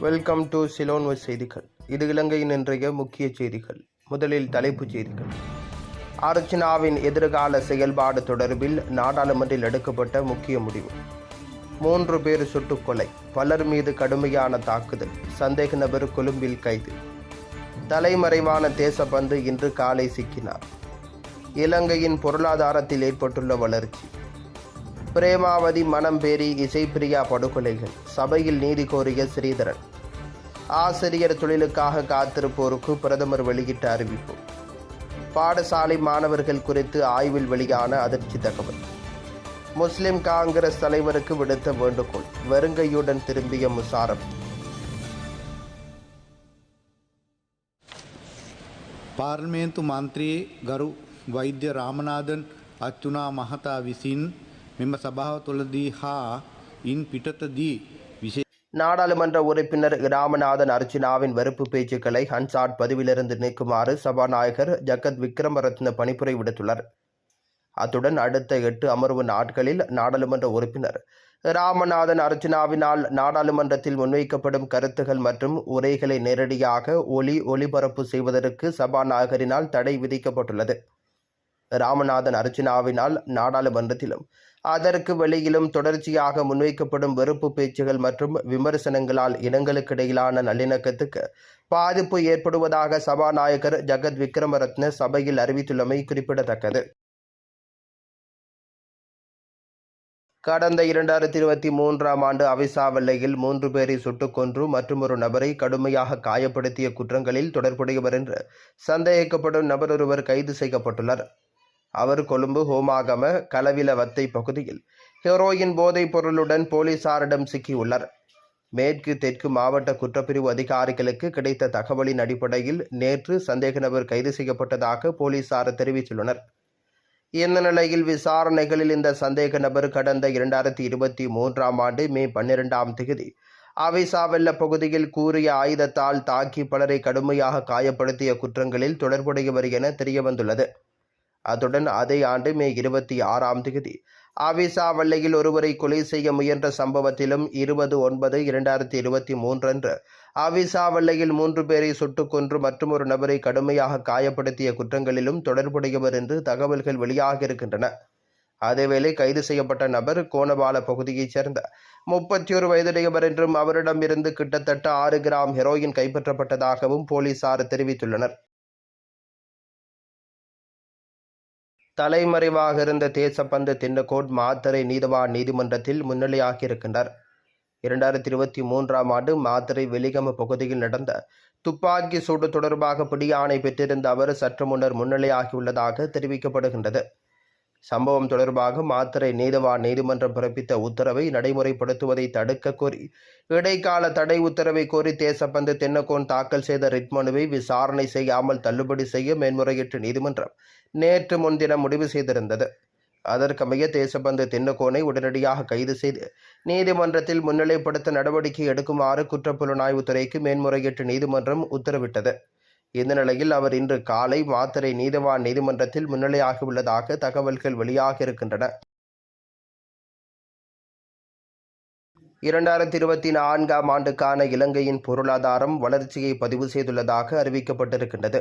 Welcome to சிலோன்வ செய்திகள். இது இலங்கையின் இன்றைய முக்கிய செய்திகள். முதலில் தலைப்புச் செய்திகள். அர்ச்சனாவின் எதிர்கால செயல்பாடு தொடர்பில் நாடாளுமன்றில் எடுக்கப்பட்ட முக்கிய முடிவு. மூன்று பேர் சுட்டுக்கொலை பலர் மீது கடுமையான தாக்குதல். சந்தேக நபர் கொழும்பில் கைது. தலைமறைவான தேசபந்து இன்று காலை சிக்கினார். இலங்கையின் பொருளாதாரத்தில் ஏற்பட்டுள்ள வளர்ச்சி. பிரேமாவதி மனம்பேரி இசைப்பிரியா படுகொலைகள். சபையில் நீதி கோரிய ஸ்ரீதரன். ஆசிரியர் தொழிலுக்காக காத்திருப்போருக்கு பிரதமர் வெளியிட்ட அறிவிப்பு பாடசாலை மாணவர்கள் குறித்து ஆய்வில் வெளியான அதிர்ச்சி தகவல் முஸ்லிம் காங்கிரஸ் தலைவருக்கு விடுத்த வேண்டுகோள் வெறுங்கையுடன் திரும்பிய முசாரப் පාර්මේන්තු මන්ත්‍රයේ ගරු වෛද්‍ය රාමනාදන් අච්චුනා මහතා විසින් මෙම සභාව තුළදී හා ඉන් පිටතදී විශේ நாடாளுமன்ற உறுப்பினர் ராமநாதன் அர்ச்சனாவின் வெறுப்பு பேச்சுக்களை ஹன்சாட் பதிவிலிருந்து நீக்குமாறு சபாநாயகர் ஜகத் விக்ரமரத்ன பணிப்புரை விடுத்துள்ளார். அத்துடன் அடுத்த எட்டு அமர்வு நாட்களில் நாடாளுமன்ற உறுப்பினர் ராமநாதன் அர்ச்சனாவினால் நாடாளுமன்றத்தில் முன்வைக்கப்படும் கருத்துகள் மற்றும் உரைகளை நேரடியாக ஒலி ஒளிபரப்பு செய்வதற்கு சபாநாயகரினால் தடை விதிக்கப்பட்டுள்ளது. ராமநாதன் அர்ச்சனாவினால் நாடாளுமன்றத்திலும் அதற்கு வெளியிலும் தொடர்ச்சியாக முன்வைக்கப்படும் வெறுப்பு பேச்சுகள் மற்றும் விமர்சனங்களால் இனங்களுக்கிடையிலான நல்லிணக்கத்துக்கு பாதிப்பு ஏற்படுவதாக சபாநாயகர் ஜகத் விக்ரமரத்ன சபையில் அறிவித்துள்ளமை குறிப்பிடத்தக்கது. கடந்த இரண்டாயிரத்தி இருபத்தி மூன்றாம் ஆண்டு அவிசாவல்லையில் மூன்று பேரை சுட்டுக் கொன்று மற்றும் ஒரு நபரை கடுமையாக காயப்படுத்திய குற்றங்களில் தொடர்புடையவர் என்று சந்தேகிக்கப்படும் நபர் ஒருவர் கைது செய்யப்பட்டுள்ளார். அவர் கொழும்பு ஹோமாகம கலவிலவத்தை பகுதியில் ஹெரோயின் போதைப் பொருளுடன் போலீசாரிடம் சிக்கியுள்ளார். மேற்கு தெற்கு மாவட்ட குற்றப்பிரிவு அதிகாரிகளுக்கு கிடைத்த தகவலின் அடிப்படையில் நேற்று சந்தேக நபர் கைது செய்யப்பட்டதாக போலீசார் தெரிவித்துள்ளனர். இந்த நிலையில் விசாரணைகளில் இந்த சந்தேக நபர் கடந்த இரண்டாயிரத்தி இருபத்தி மூன்றாம் ஆண்டு மே பன்னிரெண்டாம் தேதி அவிசாவெல்ல பகுதியில் கூறிய ஆயுதத்தால் தாக்கி பலரை கடுமையாக காயப்படுத்திய குற்றங்களில் தொடர்புடையவர் என தெரியவந்துள்ளது. அத்துடன் அதே ஆண்டு மே இருபத்தி ஆறாம் தேதி. ஆவிசாவல்லையில் ஒருவரை கொலை செய்ய முயன்ற சம்பவத்திலும் இருபது ஒன்பது இரண்டாயிரத்தி இருபத்தி மூன்றன்று ஆவிசாவல்லையில் மூன்று பேரை சுட்டுக் கொன்று மற்றும் ஒரு நபரை கடுமையாக காயப்படுத்திய குற்றங்களிலும் தொடர்புடையவர் என்று தகவல்கள் வெளியாகியிருக்கின்றன அதேவேளை கைது செய்யப்பட்ட நபர் கோணபால பகுதியைச் சேர்ந்த முப்பத்தி ஒரு வயதுடையவர் என்றும் அவரிடமிருந்து கிட்டத்தட்ட ஆறு கிராம் ஹெரோயின் கைப்பற்றப்பட்டதாகவும் போலீசார் தெரிவித்துள்ளனர். தலைமறைவாக இருந்த தேசப்பந்து தின்னகோட் மாத்தரை நீதவான் நீதிமன்றத்தில் முன்னிலையாகியிருக்கின்றார். இரண்டாயிரத்தி இருபத்தி மூன்றாம் ஆண்டு மாத்தரை வெலிகம பகுதியில் நடந்த துப்பாக்கி சூடு தொடர்பாக பிடியாணை பெற்றிருந்த அவர் சற்று முன்னர் முன்னிலையாகியுள்ளதாக தெரிவிக்கப்படுகின்றது. சம்பவம் தொடர்பாக மாத்திரை நீதவான் நீதிமன்றம் பிறப்பித்த உத்தரவை நடைமுறைப்படுத்துவதை தடுக்க கோரி இடைக்கால தடை உத்தரவை கோரி தேசப்பந்து தென்னகோன் தாக்கல் செய்த ரிட் மனுவை விசாரணை செய்யாமல் தள்ளுபடி செய்ய மேன்முறையீட்டு நீதிமன்றம் நேற்று முன்தினம் முடிவு செய்திருந்தது. அதற்கமைய தேசபந்து தென்னகோனை உடனடியாக கைது செய்து நீதிமன்றத்தில் முன்னிலைப்படுத்த நடவடிக்கை எடுக்குமாறு குற்றப்புலனாய்வுத்துறைக்கு மேன்முறையீட்டு நீதிமன்றம் உத்தரவிட்டது. இந்த நிலையில் அவர் இன்று காலை மாத்தரை நீதவான் நீதிமன்றத்தில் முன்னிலையாகியுள்ளதாக தகவல்கள் வெளியாகியிருக்கின்றன இரண்டாயிரத்தி இருபத்தி நான்காம் ஆண்டுக்கான இலங்கையின் பொருளாதாரம் வளர்ச்சியை பதிவு செய்துள்ளதாக அறிவிக்கப்பட்டிருக்கின்றது.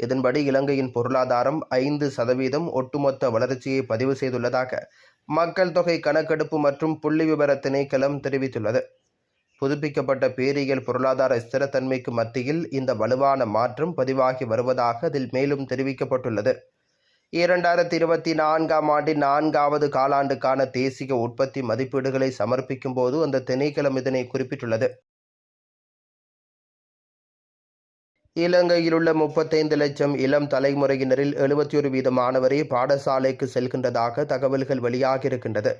இதன்படி இலங்கையின் பொருளாதாரம் ஐந்து சதவீதம் ஒட்டுமொத்த வளர்ச்சியை பதிவு செய்துள்ளதாக மக்கள் தொகை கணக்கெடுப்பு மற்றும் புள்ளி விவர திணைக்களம் தெரிவித்துள்ளது. புதுப்பிக்கப்பட்ட பேரியல் பொருளாதார ஸ்திரத்தன்மைக்கு மத்தியில் இந்த வலுவான மாற்றம் பதிவாகி வருவதாக அதில் மேலும் தெரிவிக்கப்பட்டுள்ளது. இரண்டாயிரத்தி இருபத்தி நான்காம் ஆண்டின் நான்காவது காலாண்டுக்கான தேசிய உற்பத்தி மதிப்பீடுகளை சமர்ப்பிக்கும் போது அந்த திணைக்களம் இதனை குறிப்பிட்டுள்ளது. இலங்கையில் உள்ள முப்பத்தைந்து லட்சம் இளம் தலைமுறையினரில் எழுபத்தி ஒரு வீதமானவரே பாடசாலைக்கு செல்கின்றதாக தகவல்கள் வெளியாகியிருக்கின்றது.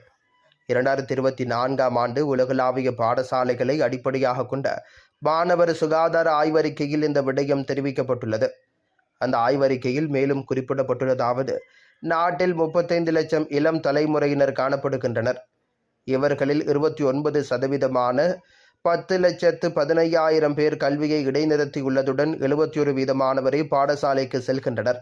இரண்டாயிரத்தி இருபத்தி நான்காம் ஆண்டு உலகளாவிய பாடசாலைகளை அடிப்படையாக கொண்ட மாணவர் சுகாதார ஆய்வறிக்கையில் இந்த விடயம் தெரிவிக்கப்பட்டுள்ளது. அந்த ஆய்வறிக்கையில் மேலும் குறிப்பிடப்பட்டுள்ளதாவது நாட்டில் முப்பத்தைந்து லட்சம் இளம் தலைமுறையினர் காணப்படுகின்றனர். இவர்களில் இருபத்தி ஒன்பது சதவீதமான பத்து லட்சத்து பதினையாயிரம் பேர் கல்வியை இடைநிறுத்தியுள்ளதுடன் எழுபத்தி ஒரு வீதமானவரை பாடசாலைக்கு செல்கின்றனர்.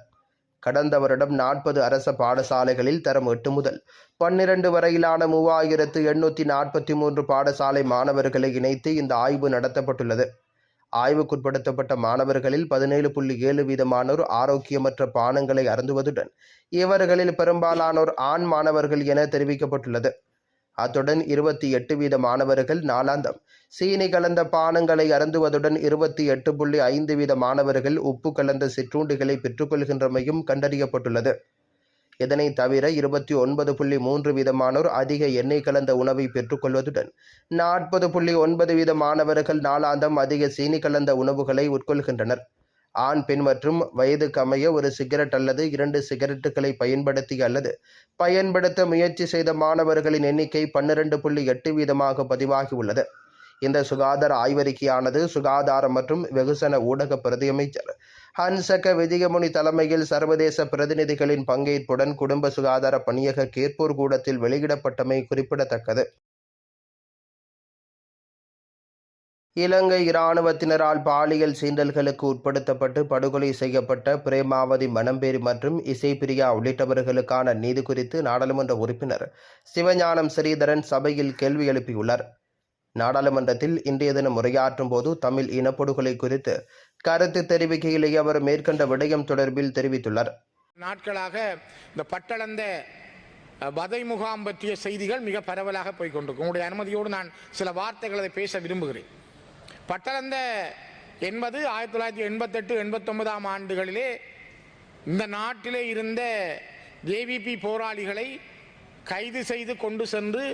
கடந்த வருடம் நாற்பது அரச பாடசாலைகளில் தரம் எட்டு முதல். பன்னிரண்டு வரையிலான மூவாயிரத்து எண்ணூற்றி நாற்பத்தி மூன்று பாடசாலை மாணவர்களை இணைத்து இந்த ஆய்வு நடத்தப்பட்டுள்ளது. ஆய்வுக்குட்படுத்தப்பட்ட மாணவர்களில் பதினேழு புள்ளி ஏழு வீதமானோர் ஆரோக்கியமற்ற பானங்களை அருந்துவதுடன் இவர்களில் பெரும்பாலானோர் ஆண் மாணவர்கள் என தெரிவிக்கப்பட்டுள்ளது. அத்துடன் இருபத்தி எட்டு வீத மாணவர்கள் நாளாந்தம். சீனி கலந்த பானங்களை அருந்துவதுடன் இருபத்தி எட்டு புள்ளி ஐந்து வீத மாணவர்கள் உப்பு கலந்த சிற்றுண்டிகளை பெற்றுக்கொள்கின்றமையும் கண்டறியப்பட்டுள்ளது. இதனை தவிர இருபத்தி ஒன்பது புள்ளி மூன்று வீதமானோர் அதிக எண்ணெய் கலந்த உணவை பெற்றுக்கொள்வதுடன் நாற்பது புள்ளி ஒன்பது வீத மாணவர்கள் நாளாந்தம் அதிக சீனி கலந்த உணவுகளை உட்கொள்கின்றனர். ஆண் பெண் மற்றும் வயதுக்கு அமைய ஒரு சிகரெட் அல்லது இரண்டு சிகரெட்டுகளை பயன்படுத்தி அல்லது பயன்படுத்த முயற்சி செய்த மாணவர்களின் எண்ணிக்கை பன்னிரண்டு புள்ளி எட்டு வீதமாக பதிவாகியுள்ளது இந்த சுகாதார ஆய்வறிக்கையானது சுகாதாரம் மற்றும் வெகுசன ஊடக பிரதியமைச்சர் ஹன்சக விஜயமுனி தலைமையில் சர்வதேச பிரதிநிதிகளின் பங்கேற்புடன் குடும்ப சுகாதார பணியக கேட்போர் கூடத்தில் வெளியிடப்பட்டமை குறிப்பிடத்தக்கது. இலங்கை இராணுவத்தினரால் பாலியல் சீண்டல்களுக்கு உட்படுத்தப்பட்டு படுகொலை செய்யப்பட்ட பிரேமாவதி மணம்பேரி மற்றும் இசைப்பிரியா உள்ளிட்டவர்களுக்கான நீதி குறித்து நாடாளுமன்ற உறுப்பினர் சிவஞானம் ஸ்ரீதரன் சபையில் கேள்வி எழுப்பியுள்ளார். நாடாளுமன்றத்தில் இன்றைய தினம் உரையாற்றும் போது தமிழ் இனப்படுகொலை குறித்து கருத்து தெரிவிக்கையிலேயே அவர் மேற்கண்ட விடயம் தொடர்பில் தெரிவித்துள்ளார். நாட்களாக இந்த பட்டளந்த வதை முகாம் பற்றிய செய்திகள் மிக பரவலாக போய்கொண்டிருக்கும் உங்களுடைய அனுமதியோடு நான் சில வார்த்தைகளை பேச விரும்புகிறேன். பட்டளந்த என்பது ஆயிரத்தி தொள்ளாயிரத்தி எண்பத்தெட்டு எண்பத்தொன்பதாம் ஆண்டுகளிலே இந்த நாட்டிலே இருந்த ஜேவிபி போராளிகளை கைது செய்து கொண்டு சென்று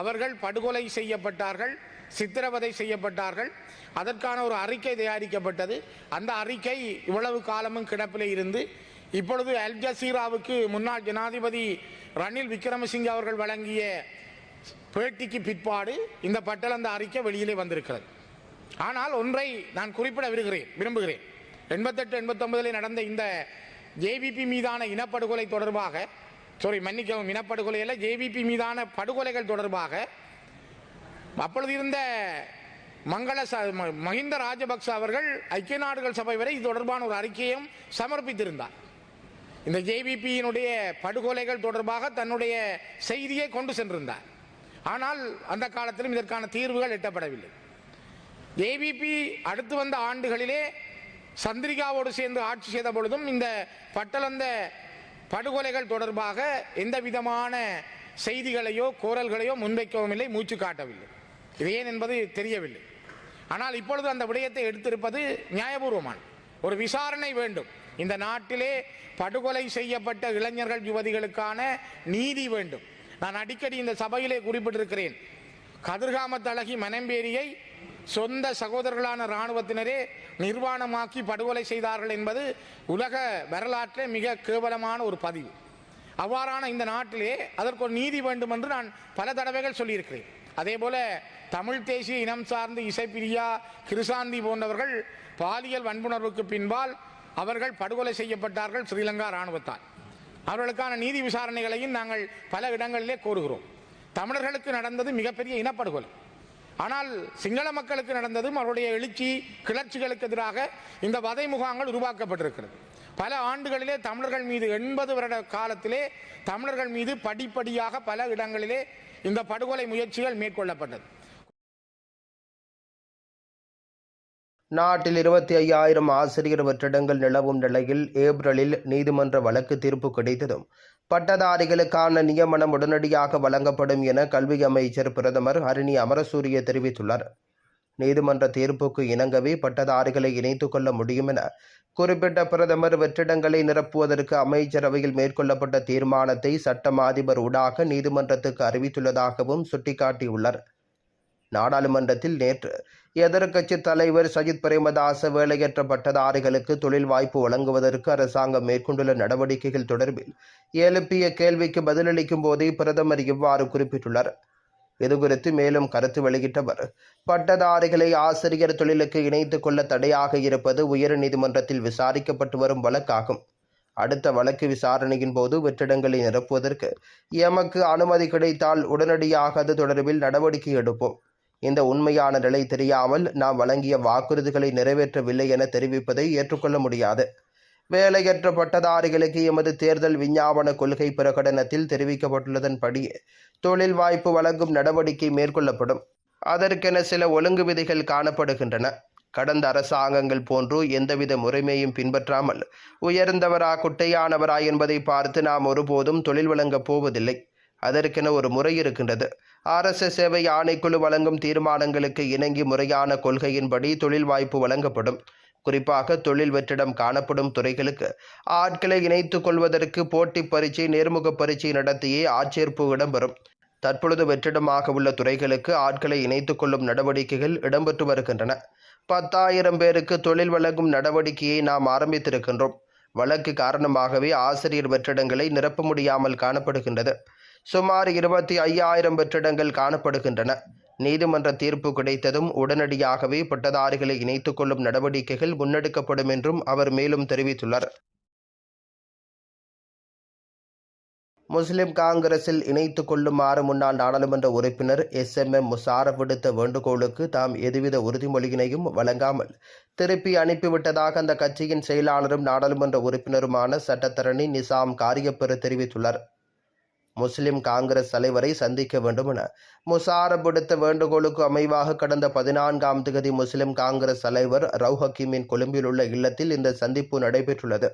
அவர்கள் படுகொலை செய்யப்பட்டார்கள் சித்திரவதை செய்யப்பட்டார்கள். அதற்கான ஒரு அறிக்கை தயாரிக்கப்பட்டது. அந்த அறிக்கை இவ்வளவு காலமும் கிடப்பிலே இருந்து இப்பொழுது அல் ஜசீராவுக்கு முன்னாள் ஜனாதிபதி ரணில் விக்ரமசிங்கே அவர்கள் வழங்கிய பேட்டிக்கு பிற்பாடு இந்த பட்டளந்த அறிக்கை வெளியிலே வந்திருக்கிறது. ஆனால் ஒன்றை நான் குறிப்பிட விருகிறேன் விரும்புகிறேன். எண்பத்தெட்டு எண்பத்தொன்பதில் நடந்த இந்த ஜேபிபி மீதான இனப்படுகொலை தொடர்பாக சாரி மன்னிக்கவும் இனப்படுகொலை அல்ல ஜேபிபி மீதான படுகொலைகள் தொடர்பாக அப்பொழுது இருந்த மங்கள ச- மஹிந்த ராஜபக்ச அவர்கள் ஐக்கிய நாடுகள் சபை வரை இது தொடர்பான ஒரு அறிக்கையும் சமர்ப்பித்திருந்தார். இந்த ஜேவிபியினுடைய படுகொலைகள் தொடர்பாக தன்னுடைய செய்தியை கொண்டு சென்றிருந்தார். ஆனால் அந்த காலத்திலும் இதற்கான தீர்வுகள் எட்டப்படவில்லை. ஏபிபி அடுத்து வந்த ஆண்டுகளிலே சந்திரிகாவோடு சேர்ந்து ஆட்சி செய்த பொழுதும் இந்த பட்டளந்த படுகொலைகள் தொடர்பாக எந்த விதமான செய்திகளையோ கோரல்களையோ முன்வைக்கவும் இல்லை மூச்சு காட்டவில்லை. இது ஏன் என்பது தெரியவில்லை. ஆனால் இப்பொழுது அந்த விடயத்தை எடுத்திருப்பது நியாயபூர்வமான ஒரு விசாரணை வேண்டும். இந்த நாட்டிலே படுகொலை செய்யப்பட்ட இளைஞர்கள் யுவதிகளுக்கான நீதி வேண்டும். நான் அடிக்கடி இந்த சபையிலே குறிப்பிட்டிருக்கிறேன். கதிர்காமத் அழகி மனம்பேரியை சொந்த சகோதரர்களான இராணுவத்தினரே நிர்வாணமாக்கி படுகொலை செய்தார்கள் என்பது உலக வரலாற்றிலே மிக கேவலமான ஒரு பதிவு. அவ்வாறான இந்த நாட்டிலே அதற்கு ஒரு நீதி வேண்டும் என்று நான் பல தடவைகள் சொல்லியிருக்கிறேன். அதே போல தமிழ் தேசிய இனம் சார்ந்து இசைப்பிரியா கிருசாந்தி போன்றவர்கள் பாலியல் வன்புணர்வுக்கு பின்பால் அவர்கள் படுகொலை செய்யப்பட்டார்கள் ஸ்ரீலங்கா இராணுவத்தால். அவர்களுக்கான நீதி விசாரணைகளையும் நாங்கள் பல இடங்களிலே கோருகிறோம். தமிழர்களுக்கு நடந்தது மிகப்பெரிய இனப்படுகொலை. ஆனால் சிங்கள மக்களுக்கு நடந்ததும் அவருடைய எழுச்சி கிளர்ச்சிகளுக்கு எதிராக இந்த வதை முகாங்கள் உருவாக்கப்பட்டிருக்கிறது. பல ஆண்டுகளிலே தமிழர்கள் மீது எண்பது வருட காலத்திலே தமிழர்கள் மீது படிப்படியாக பல இடங்களிலே இந்த படுகொலை முயற்சிகள் மேற்கொள்ளப்பட்டது. நாட்டில் இருபத்தி ஐயாயிரம் ஆசிரியர் வெற்றிடங்கள் நிலவும் நிலையில் ஏப்ரலில் நீதிமன்ற வழக்கு தீர்ப்பு கிடைத்ததும் பட்டதாரிகளுக்கான நியமனம் உடனடியாக வழங்கப்படும் என கல்வி அமைச்சர் பிரதமர் ஹரிணி அமரசூரிய தெரிவித்துள்ளார். நீதிமன்ற தீர்ப்புக்கு இணங்கவே பட்டதாரிகளை இணைத்துக் கொள்ள முடியும் என குறிப்பிட்ட பிரதமர் வெற்றிடங்களை நிரப்புவதற்கு அமைச்சரவையில் மேற்கொள்ளப்பட்ட தீர்மானத்தை சட்டம் அதிபர் ஊடாக நீதிமன்றத்துக்கு அறிவித்துள்ளதாகவும் சுட்டிக்காட்டியுள்ளார். நாடாளுமன்றத்தில் நேற்று எதிர்க்கட்சி தலைவர் சஜித் பிரேமதாச வேலையற்ற பட்டதாரிகளுக்கு தொழில் வாய்ப்பு வழங்குவதற்கு அரசாங்கம் மேற்கொண்டுள்ள நடவடிக்கைகள் தொடர்பில் எழுப்பிய கேள்விக்கு பதிலளிக்கும் போதே பிரதமர் இவ்வாறு குறிப்பிட்டுள்ளார். இதுகுறித்து மேலும் கருத்து வெளியிட்டவர் பட்டதாரிகளை ஆசிரியர் தொழிலுக்கு இணைத்துக் கொள்ள தடையாக இருப்பது உயர்நீதிமன்றத்தில் விசாரிக்கப்பட்டு வரும் வழக்காகும். அடுத்த வழக்கு விசாரணையின் போது வெற்றிடங்களை நிரப்புவதற்கு எமக்கு அனுமதி கிடைத்தால் உடனடியாக அது தொடர்பில் நடவடிக்கை எடுப்போம். இந்த உண்மையான நிலை தெரியாமல் நாம் வழங்கிய வாக்குறுதிகளை நிறைவேற்றவில்லை என தெரிவிப்பதை ஏற்றுக்கொள்ள முடியாது. வேலையற்ற பட்டதாரிகளுக்கு எமது தேர்தல் விஞ்ஞாபன கொள்கை பிரகடனத்தில் தெரிவிக்கப்பட்டுள்ளதன்படி தொழில் வாய்ப்பு வழங்கும் நடவடிக்கை மேற்கொள்ளப்படும். அதற்கென சில ஒழுங்கு விதிகள் காணப்படுகின்றன. கடந்த அரசாங்கங்கள் போன்று எந்தவித முறைமையும் பின்பற்றாமல் உயர்ந்தவரா குட்டையானவரா என்பதை பார்த்து நாம் ஒருபோதும் தொழில் வழங்கப் போவதில்லை. அதற்கென ஒரு முறை இருக்கின்றது. அரசு சேவை ஆணைக்குழு வழங்கும் தீர்மானங்களுக்கு இணங்கி முறையான கொள்கையின்படி தொழில் வாய்ப்பு வழங்கப்படும். குறிப்பாக தொழில் வெற்றிடம் காணப்படும் துறைகளுக்கு. ஆட்களை இணைத்துக் கொள்வதற்கு போட்டி பரீட்சை நேர்முக பரீட்சை நடத்தியே ஆட்சேர்ப்பு இடம்பெறும். தற்பொழுது வெற்றிடமாக உள்ள துறைகளுக்கு ஆட்களை இணைத்துக் கொள்ளும் நடவடிக்கைகள் இடம்பெற்று வருகின்றன. பத்தாயிரம் பேருக்கு தொழில் வழங்கும் நடவடிக்கையை நாம் ஆரம்பித்திருக்கின்றோம். வழக்கு காரணமாகவே ஆசிரியர் வெற்றிடங்களை நிரப்ப முடியாமல் காணப்படுகின்றது. சுமார் இருபத்தி ஐயாயிரம் வெற்றிடங்கள் காணப்படுகின்றன. நீதிமன்ற தீர்ப்பு கிடைத்ததும் உடனடியாகவே பட்டதாரிகளை இணைத்துக் கொள்ளும் நடவடிக்கைகள் முன்னெடுக்கப்படும் என்றும் அவர் மேலும் தெரிவித்துள்ளார். முஸ்லிம் காங்கிரஸில் இணைத்துக் கொள்ளுமாறு முன்னாள் நாடாளுமன்ற உறுப்பினர் எஸ். எம். எம். முசாரப் விடுத்த வேண்டுகோளுக்கு தாம் எதுவித உறுதிமொழியினையும் வழங்காமல் திருப்பி அனுப்பிவிட்டதாக அந்த கட்சியின் செயலாளரும் நாடாளுமன்ற உறுப்பினருமான சட்டத்தரணி நிசாம் காரியப்பெரு தெரிவித்துள்ளார். முஸ்லிம் காங்கிரஸ் தலைவரை சந்திக்க வேண்டும் என முசாரப் விடுத்த வேண்டுகோளுக்கு அமைவாக கடந்த பதினான்காம் திகதி முஸ்லிம் காங்கிரஸ் தலைவர் ரவு ஹக்கீமின் கொழும்பில் உள்ள இல்லத்தில் இந்த சந்திப்பு நடைபெற்றுள்ளது.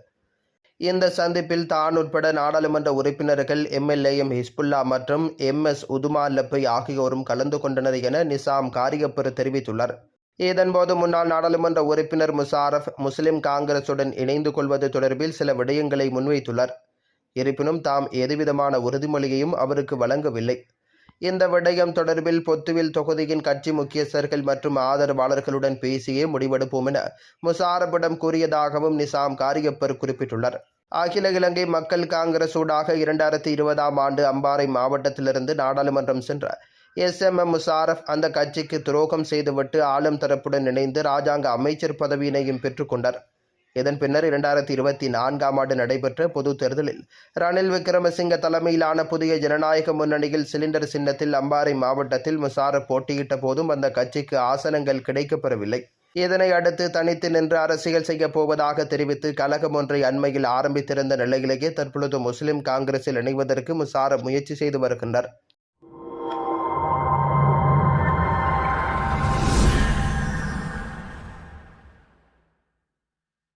இந்த சந்திப்பில் தான் உட்பட நாடாளுமன்ற உறுப்பினர்கள் எம்எல்ஏஎம் ஹிஸ்புல்லா மற்றும் எம் எஸ் உதுமா லப்பை ஆகியோரும் கலந்து கொண்டனர் என நிசாம் காரியப்பர் தெரிவித்துள்ளார். இதன்போது முன்னாள் நாடாளுமன்ற உறுப்பினர் முசாரஃப் முஸ்லிம் காங்கிரசுடன் இணைந்து கொள்வது தொடர்பில் சில விடயங்களை முன்வைத்துள்ளார். இருப்பினும் தாம் எதுவிதமான உறுதிமொழியையும் அவருக்கு வழங்கவில்லை. இந்த விடயம் தொடர்பில் பொத்துவில் தொகுதியின் கட்சி முக்கியஸ்தர்கள் மற்றும் ஆதரவாளர்களுடன் பேசியே முடிவெடுப்போம் என முசாரப்பிடம் கூறியதாகவும் நிசாம் காரியப்பர் குறிப்பிட்டுள்ளார். அகில இலங்கை மக்கள் காங்கிரஸ் ஊடாக இரண்டாயிரத்தி இருபதாம் ஆண்டு அம்பாறை மாவட்டத்திலிருந்து நாடாளுமன்றம் சென்ற எஸ். எம். எம். முசாரப் அந்த கட்சிக்கு துரோகம் செய்துவிட்டு ஆளும் தரப்புடன் இணைந்து ராஜாங்க அமைச்சர் பதவியினையும் பெற்றுக்கொண்டார் இதன் பின்னர் இரண்டாயிரத்தி இருபத்தி நான்காம் ஆண்டு நடைபெற்ற பொது தேர்தலில் ரணில் விக்ரமசிங்க தலைமையிலான புதிய ஜனநாயக முன்னணியில் சிலிண்டர் சின்னத்தில் அம்பாறை மாவட்டத்தில் முசாரப் போட்டியிட்ட போதும் அந்த கட்சிக்கு ஆசனங்கள் கிடைக்கப்பெறவில்லை. இதனை அடுத்து தனித்து நின்று அரசியல் செய்யப் போவதாக தெரிவித்து கழகம் ஒன்றை அண்மையில் ஆரம்பித்திருந்த நிலையிலேயே தற்பொழுது முஸ்லிம் காங்கிரஸில் இணைவதற்கு முசாரப் முயற்சி செய்து வருகின்றார்.